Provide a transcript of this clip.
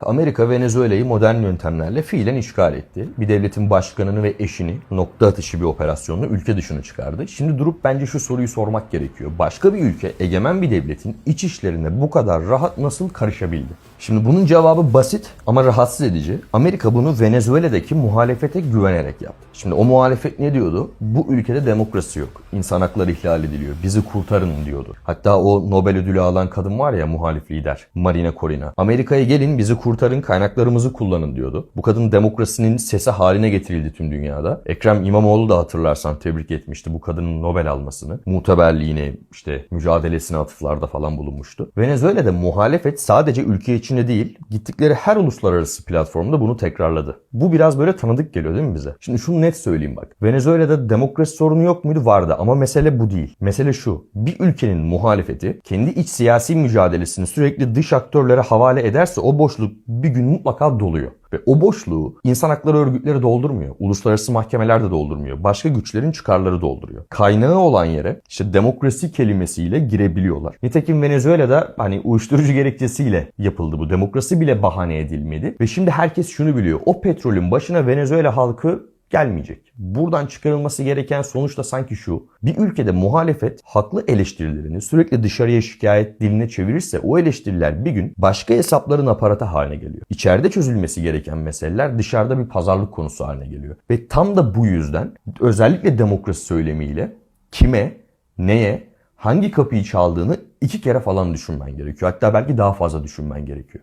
Amerika Venezuela'yı modern yöntemlerle fiilen işgal etti. Bir devletin başkanını ve eşini nokta atışı bir operasyonla ülke dışına çıkardı. Şimdi durup bence şu soruyu sormak gerekiyor. Başka bir ülke egemen bir devletin iç işlerine bu kadar rahat nasıl karışabildi? Şimdi bunun cevabı basit ama rahatsız edici. Amerika bunu Venezuela'daki muhalefete güvenerek yaptı. Şimdi o muhalefet ne diyordu? Bu ülkede demokrasi yok. İnsan hakları ihlal ediliyor. Bizi kurtarın diyordu. Hatta o Nobel ödülü alan kadın var ya muhalif lider. Marina Corina. Amerika'ya gelin bizi kurtarın kaynaklarımızı kullanın diyordu. Bu kadın demokrasinin sesi haline getirildi tüm dünyada. Ekrem İmamoğlu da hatırlarsan tebrik etmişti bu kadının Nobel almasını. Muteberliğine işte mücadelesine atıflarda falan bulunmuştu. Venezuela'da muhalefet sadece ülke içinde değil gittikleri her uluslararası platformda bunu tekrarladı. Bu biraz böyle tanıdık geliyor değil mi bize? Şimdi şunu net söyleyeyim bak. Venezuela'da demokrasi sorunu yok muydu? Vardı ama mesele bu değil. Mesele şu. Bir ülkenin muhalefeti kendi iç siyasi mücadelesini sürekli dış aktörlere havale ederse o boşluk bir gün mutlaka doluyor. Ve o boşluğu insan hakları örgütleri doldurmuyor. Uluslararası mahkemeler de doldurmuyor. Başka güçlerin çıkarları dolduruyor. Kaynağı olan yere işte demokrasi kelimesiyle girebiliyorlar. Nitekim Venezuela'da hani uyuşturucu gerekçesiyle yapıldı bu. Demokrasi bile bahane edilmedi. Ve şimdi herkes şunu biliyor. O petrolün başına Venezuela halkı gelmeyecek. Buradan çıkarılması gereken sonuç da sanki şu. Bir ülkede muhalefet haklı eleştirilerini sürekli dışarıya şikayet diline çevirirse o eleştiriler bir gün başka hesapların aparatı haline geliyor. İçeride çözülmesi gereken meseleler dışarıda bir pazarlık konusu haline geliyor. Ve tam da bu yüzden özellikle demokrasi söylemiyle kime, neye, hangi kapıyı çaldığını iki kere falan düşünmen gerekiyor. Hatta belki daha fazla düşünmen gerekiyor.